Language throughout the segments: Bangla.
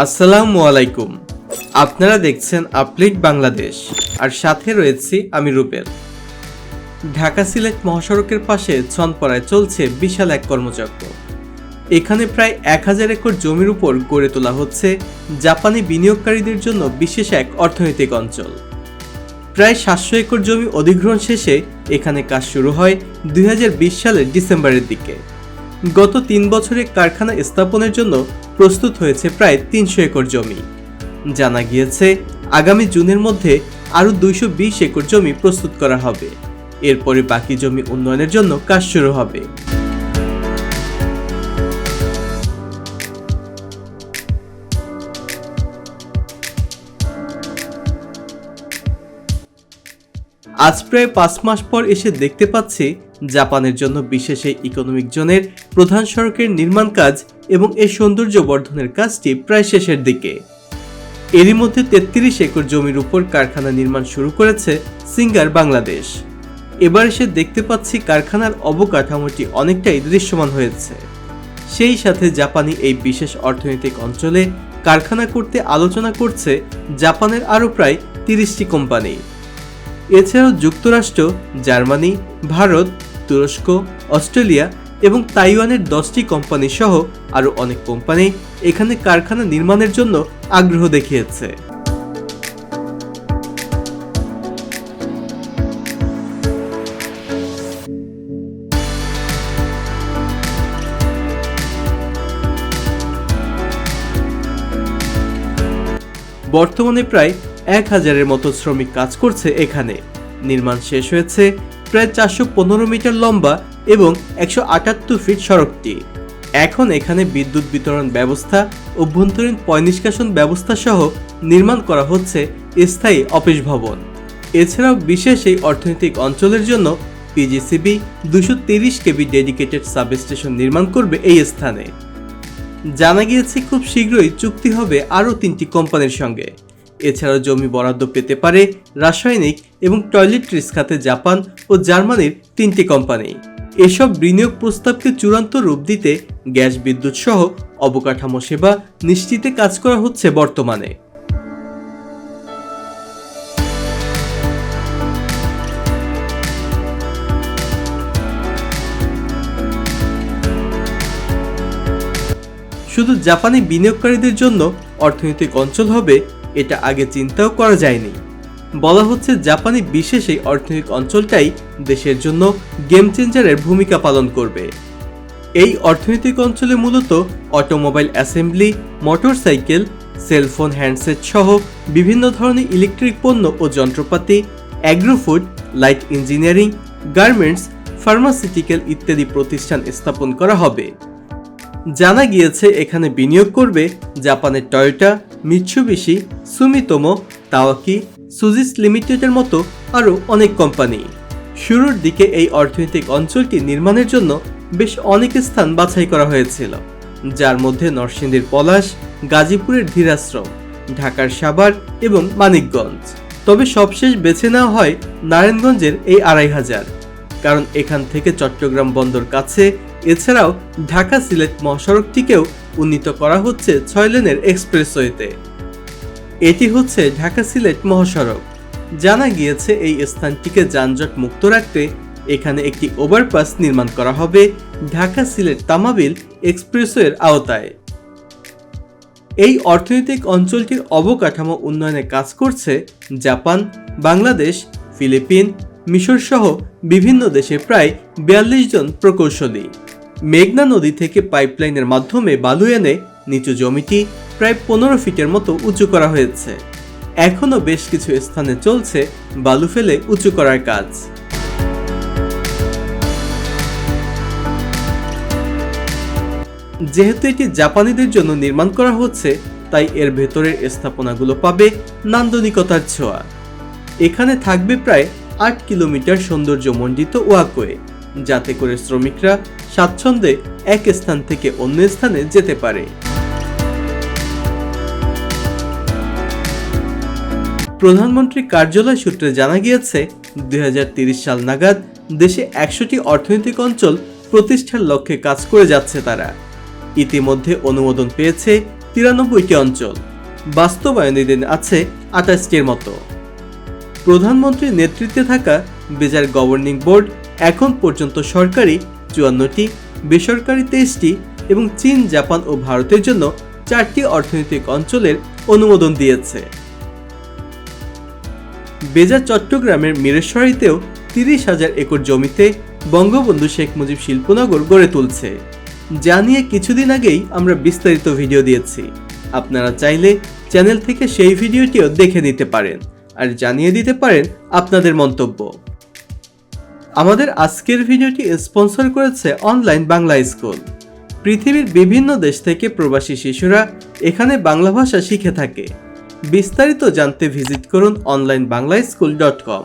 আসসালামু আলাইকুম। আপনারা দেখছেন আপডেট বাংলাদেশ, আর সাথে রয়েছি আমি রুবেল। ঢাকা সিলেট মহাসড়কের পাশে ছনপড়ায় চলছে বিশাল এক কর্মচক্র। এখানে প্রায় এক হাজার একর জমির উপর গড়ে তোলা হচ্ছে জাপানি বিনিয়োগকারীদের জন্য বিশেষ এক অর্থনৈতিক অঞ্চল। প্রায় সাতশো একর জমি অধিগ্রহণ শেষে এখানে কাজ শুরু হয় দুই হাজার বিশ সালের ডিসেম্বরের দিকে। গত তিন বছরে কারখানা স্থাপনের জন্য প্রস্তুত হয়েছে প্রায় তিনশো একর জমি। জানা গিয়েছে, আগামী জুনের মধ্যে আরও দুইশো বিশ একর জমি প্রস্তুত করা হবে। এরপরে বাকি জমি উন্নয়নের জন্য কাজ শুরু হবে। আজ প্রায় পাঁচ মাস পর এসে দেখতে পাচ্ছি জাপানের জন্য বিশেষ এই ইকোনমিক জোনের প্রধান সড়কের নির্মাণ কাজ এবং এর সৌন্দর্য বর্ধনের কাজটি প্রায় শেষের দিকে। এরই মধ্যে তেত্রিশ একর জমির উপর কারখানা নির্মাণ শুরু করেছে সিঙ্গার বাংলাদেশ। এবার এসে দেখতে পাচ্ছি কারখানার অবকাঠামোটি অনেকটাই দৃশ্যমান হয়েছে। সেই সাথে জাপানি এই বিশেষ অর্থনৈতিক অঞ্চলে কারখানা করতে আলোচনা করছে জাপানের আরও প্রায় তিরিশটি কোম্পানি। এছাড়াও যুক্তরাষ্ট্র, জার্মানি, ভারত তুরস্ক, অস্ট্রেলিয়া এবং তাইওয়ানের দশটি কোম্পানি সহ আরও অনেক কোম্পানি এখানে কারখানা নির্মাণের জন্য আগ্রহ দেখিয়েছে। বর্তমানে প্রায় এক হাজারের মতো শ্রমিক কাজ করছে এখানে। নির্মাণ শেষ হয়েছে প্রায় চারশো পনেরো মিটার লম্বা এবং একশো আটাত্তর ফিট সড়কটি। এখন এখানে বিদ্যুৎ বিতরণ ব্যবস্থা, অভ্যন্তরীণ পয়নিষ্কাশন ব্যবস্থা সহ নির্মাণ করা হচ্ছে স্থায়ী অফিস ভবন। এছাড়াও বিশেষ এই অর্থনৈতিক অঞ্চলের জন্য পিজিসিবি দুশো তিরিশ কেবি ডেডিকেটেড সাবস্টেশন নির্মাণ করবে এই স্থানে। জানা গিয়েছে খুব শীঘ্রই চুক্তি হবে আরও তিনটি কোম্পানির সঙ্গে। এছাড়াও জমি বরাদ্দ পেতে পারে রাসায়নিক এবং টয়লেট্রিস খাতে জাপান ও জার্মানির তিনটি কোম্পানি। এসব বিনিয়োগ প্রস্তাবকে চূড়ান্ত রূপ দিতে গ্যাস বিদ্যুৎ সহ অবকাঠামো সেবা নিশ্চিতে কাজ করা হচ্ছে বর্তমানে। শুধু জাপানি বিনিয়োগকারীদের জন্য অর্থনৈতিক অঞ্চল হবে এটা আগে চিন্তাও করা যায়নি। বলা হচ্ছে জাপানি বিশেষ এই অর্থনৈতিক অঞ্চলটাই দেশের জন্য গেম চেঞ্জারের ভূমিকা পালন করবে। এই অর্থনৈতিক অঞ্চলে মূলত automobile assembly, motorcycle, cellphone handset সহ বিভিন্ন ধরনের ইলেকট্রিক পণ্য ও যন্ত্রপাতি, agrofood, light engineering, garments, pharmaceutical ইত্যাদি প্রতিষ্ঠান স্থাপন করা হবে। জানা গিয়েছে এখানে বিনিয়োগ করবে জাপানের টয়োটা মিৎসুবিশি সুমিতোমো, তাওয়াকি, সুজিস লিমিটেডের মতো আরও অনেক কোম্পানি। শুরুর দিকে এই অর্থনৈতিক অঞ্চলটি নির্মাণের জন্য বেশ অনেক স্থান বাছাই করা হয়েছিল, যার মধ্যে নরসিংদীর পলাশ, গাজীপুরের ধীরাশ্রম, ঢাকার সাভার এবং মানিকগঞ্জ। তবে সবশেষ বেছে নেওয়া হয় নারায়ণগঞ্জের এই আড়াই হাজার, কারণ এখান থেকে চট্টগ্রাম বন্দর কাছে এছাড়াও ঢাকা সিলেট মহাসড়কটিকেও উন্নীত করা হচ্ছে ছয় লেনের এক্সপ্রেসওয়েতে। এটি হচ্ছে ঢাকা সিলেট মহাসড়ক। জানা গিয়েছে এই স্থানটিকে যানজট মুক্ত রাখতে এখানে একটি ওভারপাস নির্মাণ করা হবে ঢাকা সিলেট তামাবিল এক্সপ্রেসওয়ের আওতায়। এই অর্থনৈতিক অঞ্চলটির অবকাঠামো উন্নয়নে কাজ করছে জাপান, বাংলাদেশ, ফিলিপিন মিশর সহ বিভিন্ন দেশে প্রায় বিয়াল্লিশ জন প্রকৌশলী। মেঘনা নদী থেকে পাইপলাইনের মাধ্যমে বালু এনে নিচু জমিটি প্রায় পনেরো ফিটের মতো উঁচু করা হয়েছে। এখনও বেশ কিছু স্থানে চলছে বালু ফেলে উঁচু করার কাজ। যেহেতু এটি জাপানিদের জন্য নির্মাণ করা হচ্ছে, তাই এর ভেতরের স্থাপনাগুলো পাবে নান্দনিকতার ছোঁয়া। এখানে থাকবে প্রায় আট কিলোমিটার সৌন্দর্যমণ্ডিত ওয়াকওয়ে, যাতে করে শ্রমিকরা স্বাচ্ছন্দ্যে এক স্থান থেকে অন্য স্থানে যেতে পারে। প্রধানমন্ত্রী কার্যালয় সূত্রে জানা গিয়েছে, দুই সাল নাগাদ দেশে একশোটি অর্থনৈতিক অঞ্চল প্রতিষ্ঠার লক্ষ্যে কাজ করে যাচ্ছে তারা। ইতিমধ্যে অনুমোদন পেয়েছে তিরানব্বইটি অঞ্চল। বাস্তবায়নাধীন আছে আঠাশটির মতো। প্রধানমন্ত্রীর নেতৃত্বে থাকা বেজার গভর্নিং বোর্ড এখন পর্যন্ত সরকারি চুয়ান্নটি বেসরকারি তেইশটি এবং চীন, জাপান ও ভারতের জন্য চারটি অর্থনৈতিক অঞ্চলের অনুমোদন দিয়েছে। বেজার চট্টগ্রামের মিরেশ্বরীতেও তিরিশ হাজার একর জমিতে বঙ্গবন্ধু শেখ মুজিব শিল্পনগর গড়ে তুলছে। যা নিয়ে কিছুদিন আগেই আমরা বিস্তারিত ভিডিও দিয়েছি। আপনারা চাইলে চ্যানেল থেকে সেই ভিডিওটিও দেখে নিতে পারেন। আর জানিয়ে দিতে পারেন আপনাদের মন্তব্য। আমাদের আজকের ভিডিওটি স্পন্সর করেছে অনলাইন বাংলা স্কুল। পৃথিবীর বিভিন্ন দেশ থেকে প্রবাসী শিশুরা এখানে বাংলা ভাষা শিখে থাকে। বিস্তারিত জানতে ভিজিট করুন online Bangla school dot com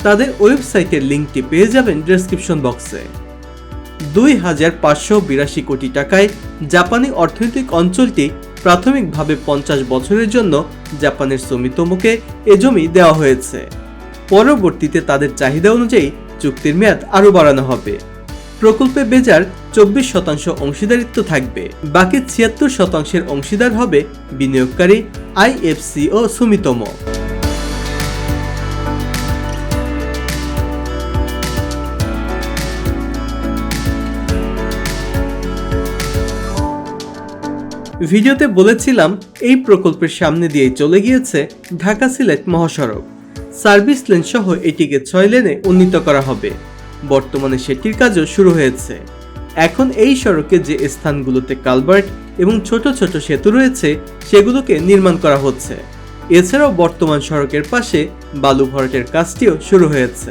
তাদের ওয়েবসাইটের লিঙ্কটি পেয়ে যাবেন ডেসক্রিপশন বক্সে। দুই হাজার পাঁচশো বিরাশি কোটি টাকায় জাপানি অর্থনৈতিক অঞ্চলটি প্রাথমিকভাবে পঞ্চাশ বছরের জন্য জাপানের সুমিতোমোকে এ জমি দেওয়া হয়েছে। পরবর্তীতে তাদের চাহিদা অনুযায়ী চুক্তির মেয়াদ আরও বাড়ানো হবে। প্রকল্পে বেজার চব্বিশ শতাংশ অংশীদারিত্ব থাকবে। বাকি ছিয়াত্তর শতাংশের অংশীদার হবে বিনিয়োগকারী আইএফসি ও সুমিতোমো। ভিডিওতে বলেছিলাম, এই প্রকল্পের সামনে দিয়ে চলে গিয়েছে ঢাকা সিলেট মহাসড়ক। সার্ভিস লেন সহ এটিকে ছয় লেনে উন্নীত করা হবে। বর্তমানে সেটির কাজও শুরু হয়েছে। এখন এই সড়কে যে স্থানগুলোতে কালভার্ট এবং ছোট ছোট সেতু রয়েছে, সেগুলোকে নির্মাণ করা হচ্ছে। এছাড়াও বর্তমান সড়কের পাশে বালু ভরাটের কাজটিও শুরু হয়েছে।